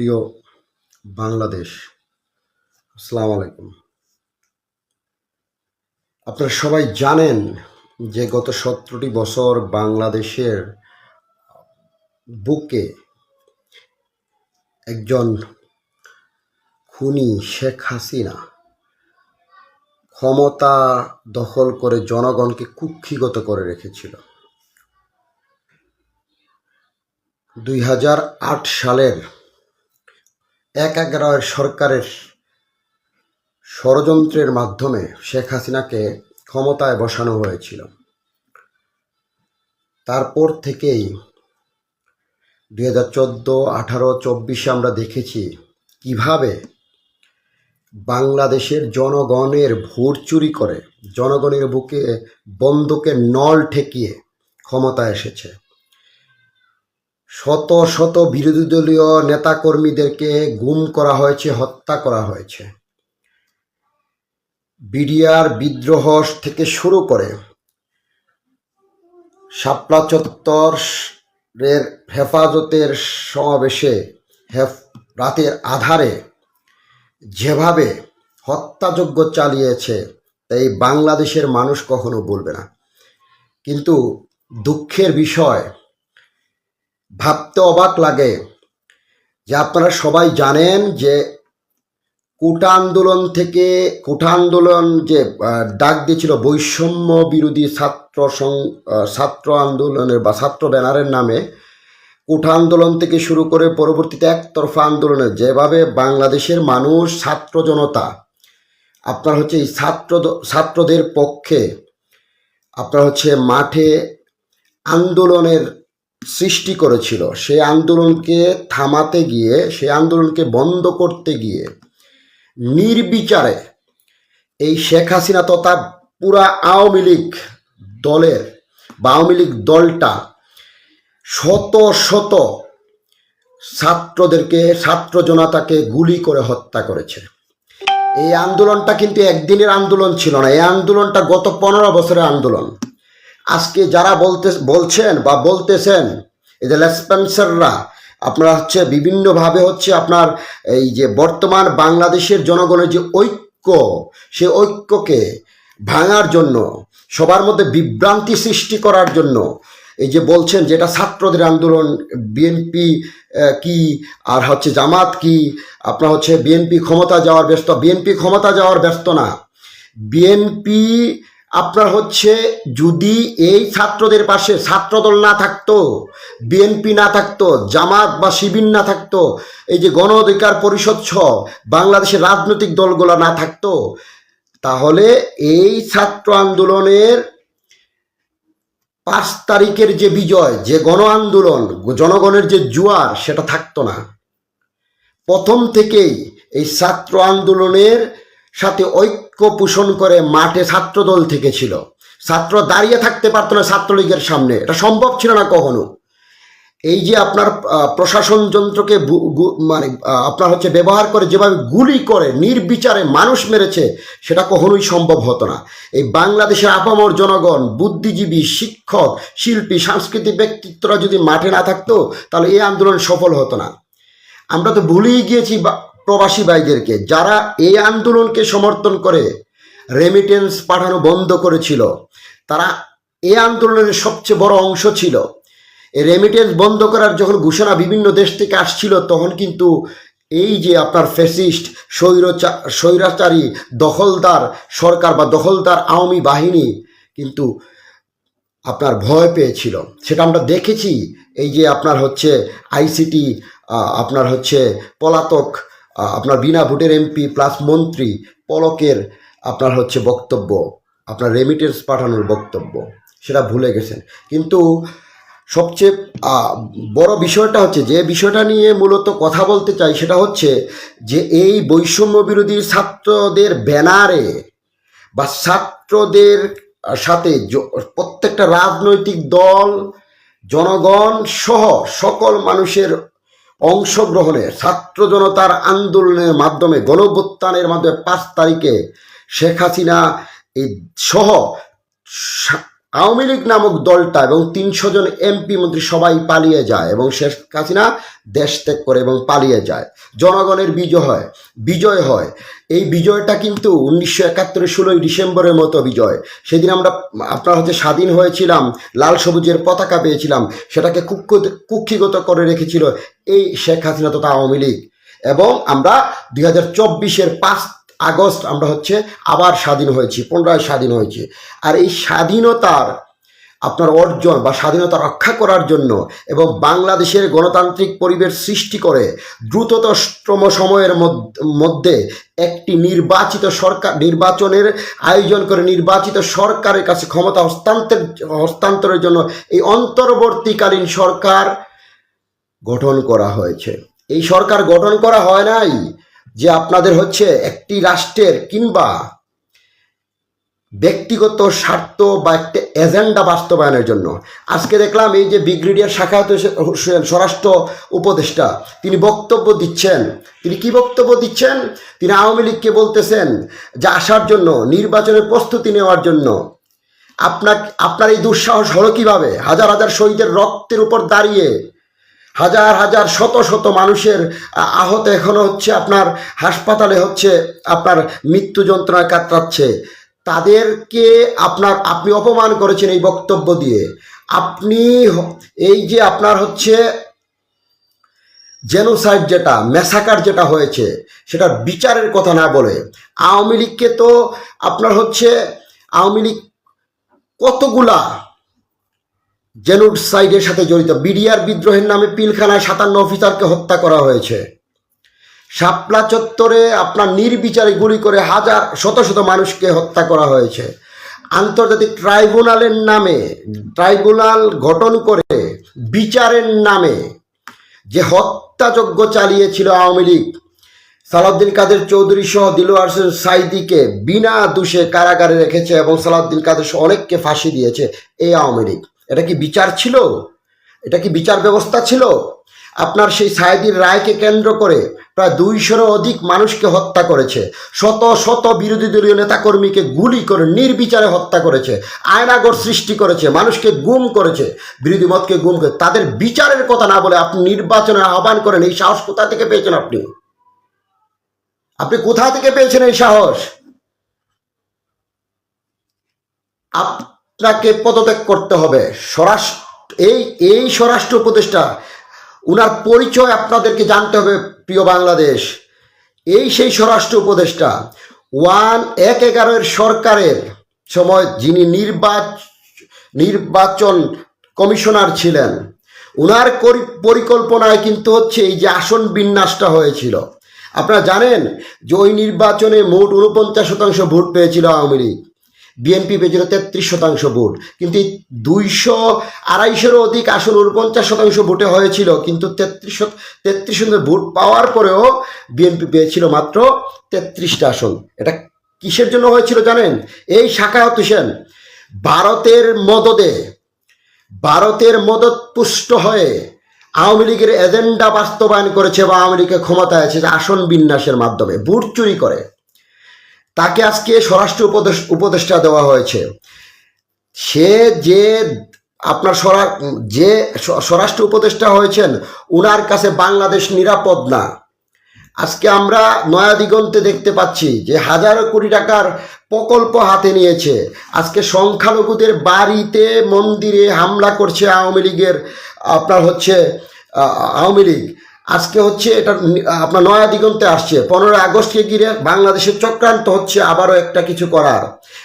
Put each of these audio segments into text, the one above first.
প্রিয় বাংলাদেশ, আসসালামু আলাইকুম। আপনারা সবাই জানেন যে গত সতেরোটি বছর বাংলাদেশের বুকে একজন খুনি শেখ হাসিনা ক্ষমতা দখল করে জনগণকে কুক্ষিগত করে রেখেছিল। দুই হাজার আট সালের এক এগারোয় সরকারের ষড়যন্ত্রের মাধ্যমে শেখ হাসিনাকে ক্ষমতায় বসানো হয়েছিল। তারপর থেকেই দুই হাজার চোদ্দ, আঠারো, চব্বিশে আমরা দেখেছি কীভাবে বাংলাদেশের জনগণের ভোট চুরি করে, জনগণের বুকে বন্দুকের নল ঠেকিয়ে ক্ষমতা এসেছে। শত শত বিরোধী দলীয় নেতাকর্মীদেরকে গুম করা হয়েছে, হত্যা করা হয়েছে। বিডিআর বিদ্রোহ থেকে শুরু করে শাপলা চত্বরের হেফাজতের সমাবেশে রাতের আধারে যেভাবে হত্যাযজ্ঞ চালিয়েছে, তাই বাংলাদেশের মানুষ কখনো বলবে না। কিন্তু দুঃখের বিষয় ভাবতে অবাক লাগে যে আপনারা সবাই জানেন যে কোটা আন্দোলন থেকে কোটা আন্দোলন যে ডাক দিয়েছিল বৈষম্য বিরোধী ছাত্র সং- ছাত্র আন্দোলনের বা ছাত্র ব্যানারের নামে কোঠা আন্দোলন থেকে শুরু করে পরবর্তীতে একতরফা আন্দোলনে যেভাবে বাংলাদেশের মানুষ, ছাত্র জনতা, আপনার হচ্ছে এই ছাত্র ছাত্রদের পক্ষে আপনার হচ্ছে মাঠে আন্দোলনের সৃষ্টি করেছিল। সেই আন্দোলনকে থামাতে গিয়ে সেই আন্দোলনকে বন্ধ করতে গিয়ে নির্বিচারে এই শেখ হাসিনা তথা পুরা আওয়ামী লীগ দলের বা আওয়ামী লীগ দলটা শত শত ছাত্রদেরকে, ছাত্র জনতাকে গুলি করে হত্যা করেছে। এই আন্দোলনটা কিন্তু একদিনের আন্দোলন ছিল না। এই আন্দোলনটা গত পনেরো বছরের আন্দোলন। আজকে যারা বলতে বলছেন বা বলতেছেন, এই যে লেসপেন্সাররা আপনারা হচ্ছে বিভিন্নভাবে হচ্ছে আপনার এই যে বর্তমান বাংলাদেশের জনগণের যে ঐক্য, সে ঐক্যকে ভাঙার জন্য, সবার মধ্যে বিভ্রান্তি সৃষ্টি করার জন্য, এই যে বলছেন যেটা ছাত্রদের আন্দোলন, বিএনপি কি, আর হচ্ছে জামাত কি, আপনার হচ্ছে বিএনপি ক্ষমতা যাওয়ার ব্যস্ত, বিএনপি ক্ষমতা যাওয়ার ব্যস্ত না, বিএনপি আপনার হচ্ছে যদি এই ছাত্রদের পাশে ছাত্রদল না থাকতো, বিএনপি না থাকতো, জামাত বা শিবির না থাকতো, এই যে গণ অধিকার পরিষদ সহ বাংলাদেশের রাজনৈতিক দলগুলো না থাকতো, তাহলে এই ছাত্র আন্দোলনের পাঁচ তারিখের যে বিজয়, যে গণ আন্দোলন, জনগণের যে জুয়ার, সেটা থাকতো না। প্রথম থেকেই এই ছাত্র আন্দোলনের সাথে ঐক্য পোষণ করে মাঠে ছাত্রদল থেকে ছিল। ছাত্র দাঁড়িয়ে থাকতে পারতো না ছাত্রলীগের সামনে। এটা সম্ভব ছিল না কখনো। এই যে আপনার প্রশাসন যন্ত্রকে মানে আপনার হচ্ছে ব্যবহার করে যেভাবে গুলি করে, নির্বিচারে মানুষ মেরেছে, সেটা কখনোই সম্ভব হতো না। এই বাংলাদেশের আপামর জনগণ, বুদ্ধিজীবী, শিক্ষক, শিল্পী, সাংস্কৃতিক ব্যক্তিত্বরা যদি মাঠে না থাকতো, তাহলে এই আন্দোলন সফল হতো না। আমরা তো ভুলেই গিয়েছি প্রবাসী ভাইদেরকে, যারা এই আন্দোলনকে সমর্থন করে রেমিটেন্স পাঠানো বন্ধ করেছিল, তারা এই আন্দোলনের সবচেয়ে বড় অংশ ছিল। রেমিটেন্স বন্ধ করার যখন ঘোষণা বিভিন্ন দেশ থেকে আসছিল, তখন কিন্তু এই যে আপনার ফেসিস্ট স্বৈরচা, স্বৈরাচারী, দখলদার সরকার বা দখলদার আওয়ামী বাহিনী কিন্তু আপনার ভয় পেয়েছিল। সেটা আমরা দেখেছি, এই যে আপনার হচ্ছে আইসিটি আপনার হচ্ছে পলাতক আপনার বিনা ভোটের এমপি প্লাস মন্ত্রী পলকের আপনার হচ্ছে বক্তব্য, আপনার রেমিটেন্স পাঠানোর বক্তব্য, সেটা ভুলে গেছেন। কিন্তু সবচেয়ে বড় বিষয়টা হচ্ছে যে বিষয়টা নিয়ে মূলত কথা বলতে চাই সেটা হচ্ছে যে এই বৈষম্য বিরোধী ছাত্রদের ব্যানারে বা ছাত্রদের সাথে প্রত্যেকটা রাজনৈতিক দল, জনগণ সহ সকল মানুষের অংশগ্রহণে ছাত্র জনতার আন্দোলনের মাধ্যমে গণভ্যুত্থানের মাধ্যমে পাঁচ তারিখে শেখ হাসিনা সহ আওয়ামী লীগ নামক দলটা এবং তিনশো জন এমপি মন্ত্রী সবাই পালিয়ে যায় এবং শেখ হাসিনা দেশ ত্যাগ করে এবং পালিয়ে যায়। জনগণের বিজয় হয় বিজয় হয়। এই বিজয়টা কিন্তু উনিশশো একাত্তরের ষোলোই ডিসেম্বরের মতো বিজয়। সেদিন আমরা, আপনার হচ্ছে স্বাধীন হয়েছিলাম, লাল সবুজের পতাকা পেয়েছিলাম, সেটাকে কুক্ষ কুক্ষিগত করে রেখেছিল এই শেখ হাসিনা তথা আওয়ামী লীগ। এবং আমরা দুই হাজার চব্বিশের পাঁচ আগস্ট আমরা হচ্ছে আবার স্বাধীন হয়েছি, পুনরায় স্বাধীন হয়েছি। আর এই স্বাধীনতার আপনার অর্জন বা স্বাধীনতা রক্ষা করার জন্য এবং বাংলাদেশের গণতান্ত্রিক পরিবেশ সৃষ্টি করে দ্রুততম সময়ের মধ্য- একটি নির্বাচিত সরকার, নির্বাচনের আয়োজন করে নির্বাচিত সরকারের কাছে ক্ষমতা হস্তান্তর, হস্তান্তরের জন্য এই অন্তর্বর্তীকালীন সরকার গঠন করা হয়েছে। এই সরকার গঠন করা হয় নাই। যে আপনাদের হচ্ছে একটি রাষ্ট্রের কিংবা ব্যক্তিগত স্বার্থ বা একটা এজেন্ডা বাস্তবায়নের জন্য। আজকে দেখলাম এই যে ব্রিগেডিয়ার শাখাত হোসেন স্বরাষ্ট্র উপদেষ্টা, তিনি বক্তব্য দিচ্ছেন। তিনি কি বক্তব্য দিচ্ছেন? তিনি আওয়ামী লীগকে বলতেছেন যে আসার জন্য, নির্বাচনের প্রস্তুতি নেওয়ার জন্য। আপনার আপনার এই দুঃসাহস হলো কীভাবে? হাজার হাজার শহীদের রক্তের উপর দাঁড়িয়ে হাজার হাজার, শত শত মানুষের আহত এখনও হচ্ছে আপনার হাসপাতালে হচ্ছে আপনার মৃত্যু যন্ত্রণায় কাতরাচ্ছে। তাদেরকে আপনার, আপনি অপমান করেছেন এই বক্তব্য দিয়ে। আপনি এই যে আপনার হচ্ছে জেনোসাইড যেটা, মেসাকার যেটা হয়েছে, সেটা বিচারের কথা না বলে, আওয়ামী লীগকে তো আপনার হচ্ছে আওয়ামী লীগ কতগুলা জেনোসাইডের সাথে জড়িত বিডিআর বিদ্রোহের নামে পিলখানায় সাতান্ন অফিসারকে হত্যা করা হয়েছে। শাপলা চত্বরে আপনার নির্বিচারে গুলি করে হাজার, শত শত মানুষকে হত্যা করা হয়েছে। আন্তর্জাতিক ট্রাইব্যুনালের নামে, ট্রাইব্যুনাল গঠন করে বিচারের নামে যে হত্যাযজ্ঞ চালিয়েছিল আওয়ামী লীগ, সালাউদ্দিন কাদের চৌধুরী সহ দিলওয়ার হোসেন সাইদিকে বিনা দোষে কারাগারে রেখেছে এবং সালাউদ্দিন কাদের অনেককে ফাঁসি দিয়েছে এই আওয়ামী লীগ। এটা কি বিচার ছিল? এটা কি বিচার ব্যবস্থা ছিল? আপনার সেই সাইদির রায়কে কেন্দ্র করে প্রায় দুইশোরও অধিক মানুষকে হত্যা করেছে। শত শত বিরোধী দলীয় নেতাকর্মীকে গুলি করে, নির্বিচারে হত্যা করেছে আয়নাগর সৃষ্টি করেছে, মানুষকে গুম করেছে। বিরোধী মতকে গুম করে, তাদের বিচারের কথা না বলে আপনি নির্বাচনের আহ্বান করেন, এই সাহস কোথা থেকে পেয়েছেন আপনি? আপনি কোথা থেকে পেয়েছেন এই সাহস? আপনাকে পদত্যাগ করতে হবে। স্বরাষ্ট্র এই এই স্বরাষ্ট্র উপদেষ্টা, উনার পরিচয় আপনাদেরকে জানতে হবে, প্রিয় বাংলাদেশ। এই সেই স্বরাষ্ট্র উপদেষ্টা, ওয়ান এক এগারোয়ের সরকারের সময় যিনি নির্বাচ, নির্বাচন কমিশনার ছিলেন, উনার পরিকল্পনায় কিন্তু হচ্ছে এই যে আসন বিন্যাসটা হয়েছিল। আপনারা জানেন যে ওই নির্বাচনে মোট উনপঞ্চাশ শতাংশ ভোট পেয়েছিল আওয়ামী লীগ। বিএনপি পেয়েছিল তেত্রিশ শতাংশ ভোট, কিন্তু দুইশো আড়াইশোরও অধিক আসন উনপঞ্চাশ শতাংশ ভোটে হয়েছিল, কিন্তু তেত্রিশ তেত্রিশ ভোট পাওয়ার পরেও বিএনপি পেয়েছিল মাত্র তেত্রিশটা আসন। এটা কিসের জন্য হয়েছিল জানেন? এই শাখায়ত হোসেন ভারতের মদদে, ভারতের মদত পুষ্ট হয়ে আওয়ামী লীগের এজেন্ডা বাস্তবায়ন করেছে বা আওয়ামী লীগের ক্ষমতায় আছে, আসন বিন্যাসের মাধ্যমে, ভোট চুরি করে। তাকে আজকে স্বরাষ্ট্র উপদেশ উপদেষ্টা দেওয়া হয়েছে। সে যে আপনার স্বরা যে স্ব- স্বরাষ্ট্র উপদেষ্টা হয়েছেন, উনার কাছে বাংলাদেশ নিরাপদ না। আজকে আমরা নয়া দিগন্তে দেখতে পাচ্ছি যে হাজারো কোটি টাকার প্রকল্প হাতে নিয়েছে। আজকে সংখ্যালঘুদের বাড়িতে মন্দিরে হামলা করছে আওয়ামী লীগের, আপনার হচ্ছে আওয়ামী লীগ। আজকে হচ্ছে এটা, আপনার নয়া দিগন্তে আসছে। পনেরোই আগস্টকে ঘিরে বাংলাদেশের চক্রান্ত হচ্ছে আবারও একটা কিছু করার।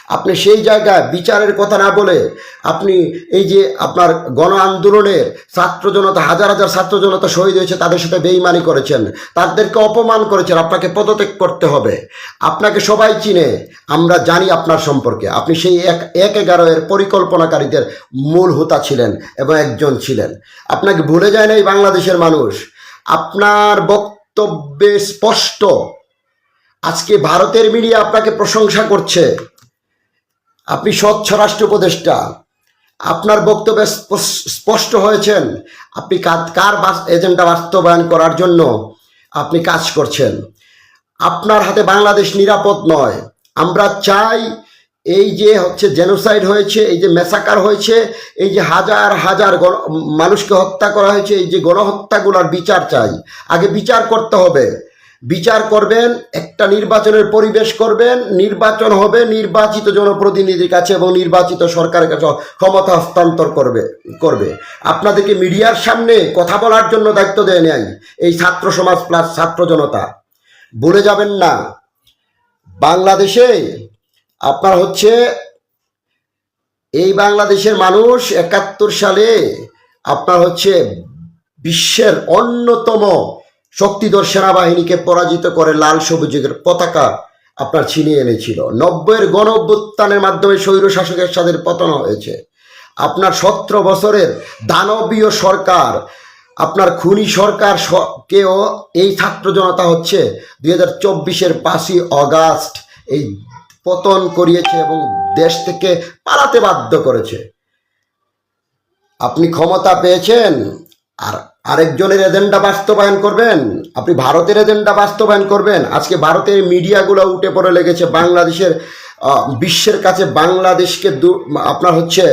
আপনি সেই জায়গায় বিচারের কথা না বলে আপনি এই যে আপনার গণ আন্দোলনের ছাত্র জনতা, হাজার হাজার ছাত্র জনতা শহীদ হয়েছে, তাদের সাথে বেইমানি করেছেন, তাদেরকে অপমান করেছেন, আপনাকে পদত্যাগ করতে হবে। আপনাকে সবাই চিনে, আমরা জানি আপনার সম্পর্কে। আপনি সেই এক এক এগারো এর পরিকল্পনাকারীদের মূল হোতা ছিলেন এবং একজন ছিলেন। আপনাকে ভুলে যায় না এই বাংলাদেশের মানুষ। আপনার বক্তব্যে স্পষ্ট। আজকে ভারতের মিডিয়া আপনাকে প্রশংসা করছে। আপনি স্বচ্ছ রাষ্ট্র উপদেষ্টা। আপনার বক্তব্যে স্পষ্ট হয়েছেন। আপনি কার- এজেন্ডা বাস্তবায়ন করার জন্য আপনি কাজ করছেন। আপনার হাতে বাংলাদেশ নিরাপদ নয়। আমরা চাই এই যে হচ্ছে জেনোসাইড হয়েছে, এই যে মেসাকার হয়েছে, এই যে হাজার হাজার মানুষকে হত্যা করা হয়েছে, এই যে গণহত্যাগুলোর বিচার চাই। আগে বিচার করতে হবে। বিচার করবেন, একটা নির্বাচনের পরিবেশ করবেন, নির্বাচন হবে, নির্বাচিত জনপ্রতিনিধির কাছে এবং নির্বাচিত সরকারের কাছে ক্ষমতা হস্তান্তর করবে করবে। আপনাদেরকে মিডিয়ার সামনে কথা বলার জন্য দায়িত্ব দেয় নেয় এই ছাত্র সমাজ প্লাস ছাত্র জনতা। বলে যাবেন না। বাংলাদেশে আপনার হচ্ছে এই বাংলাদেশের মানুষ একাত্তর সালে আপনার হচ্ছে বিশ্বের অন্যতম শক্তিধর সেনাবাহিনীকে পরাজিত করে লাল সবুজের পতাকা আপনার ছিনিয়ে এনেছিল। নব্বইয়ের গণ অভ্যুত্থানের মাধ্যমে স্বৈর শাসকের সাথে পতন হয়েছে। আপনার সতেরো বছরের দানবীয় সরকার, আপনার খুনি সরকার কেও এই ছাত্র জনতা হচ্ছে দুই হাজার চব্বিশের পাঁচই অগাস্ট এই পতন করিয়েছে এবং দেশ থেকে পালাতে বাধ্য করেছে। আপনি ক্ষমতা পেয়েছেন আর আরেকজনের এজেন্ডা বাস্তবায়ন করবেন, আপনি ভারতের এজেন্ডা বাস্তবায়ন করবেন। আজকে ভারতের মিডিয়াগুলো উঠে পড়ে লেগেছে বাংলাদেশের বিশ্বের কাছে বাংলাদেশকে আপনার হচ্ছে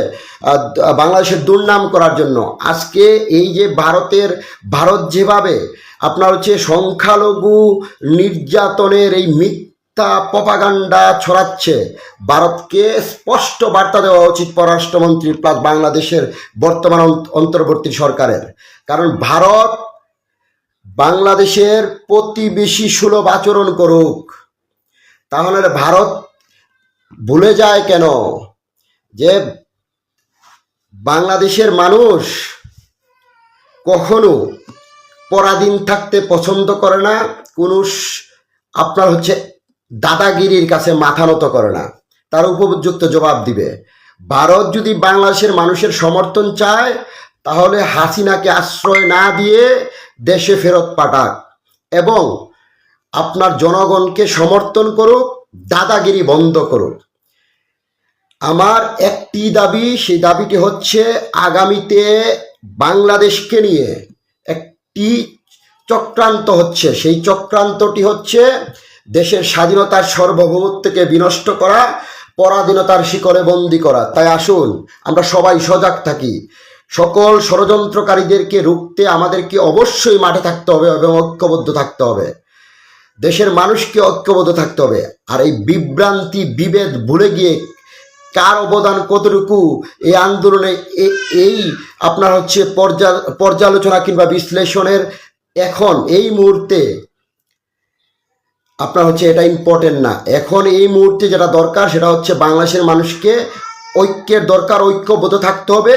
বাংলাদেশের দুর্নাম করার জন্য। আজকে এই যে ভারতের, ভারত যেভাবে আপনার হচ্ছে সংখ্যালঘু নির্যাতনের এই মিথ্যা প্রপাগান্ডা ছড়াচ্ছে। ভারতকে স্পষ্ট বার্তা দেওয়া উচিত পররাষ্ট্রমন্ত্রী প্লাস বাংলাদেশের বর্তমান অন্ত- অন্তর্বর্তী সরকারের। কারণ ভারত বাংলাদেশের প্রতিবেশী সুলভ আচরণ করুক। তাহলে ভারত ভুলে যায় কেন? যে বাংলাদেশের মানুষ কখনো পরাধীন থাকতে পছন্দ করে না। কোনো আপনার হচ্ছে দাদাগিরির কাছে মাথা নত করে না। তার উপযুক্ত জবাব দিবে, ভারত যদি বাংলাদেশের মানুষের সমর্থন চায়, তাহলে হাসিনাকে আশ্রয় না দিয়ে দেশে ফেরত পাঠাক এবং আপনার জনগণকে সমর্থন করুক, দাদাগিরি বন্ধ করুক। আমার একটি দাবি, সেই দাবিটি হচ্ছে আগামীতে বাংলাদেশকে নিয়ে একটি চক্রান্ত হচ্ছে। সেই চক্রান্তটি হচ্ছে দেশের স্বাধীনতার সার্বভৌমত্বকে বিনষ্ট করা, পরাধীনতার শিকড়ে বন্দি করা। তাই আসুন, আমরা সবাই সজাগ থাকি। সকল ষড়যন্ত্রকারীদেরকে রুখতে আমাদেরকে অবশ্যই মাঠে থাকতে হবে এবং ঐক্যবদ্ধ থাকতে হবে। দেশের মানুষকে ঐক্যবদ্ধ থাকতে হবে। আর এই বিভ্রান্তি, বিভেদ ভুলে গিয়ে কার অবদান কতটুকু এই আন্দোলনে এই আপনার হচ্ছে পর্যা- পর্যালোচনা কিংবা বিশ্লেষণের এখন, এই মুহূর্তে আপনার হচ্ছে এটা ইম্পর্টেন্ট না। এখন এই মুহূর্তে যেটা দরকার, সেটা হচ্ছে বাংলাদেশের মানুষকে ঐক্যের দরকার, ঐক্যবদ্ধ থাকতে হবে।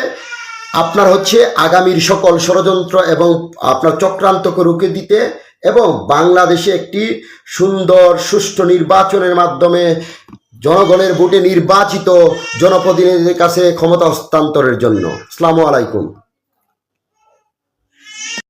আপনার হচ্ছে আগামীর সকল ষড়যন্ত্র এবং আপনার চক্রান্তকে রুখে দিতে এবং বাংলাদেশে একটি সুন্দর, সুষ্ঠু নির্বাচনের মাধ্যমে জনগণের ভোটে নির্বাচিত জনপ্রতিনিধিদের কাছে ক্ষমতা হস্তান্তরের জন্য। আসসালামু আলাইকুম।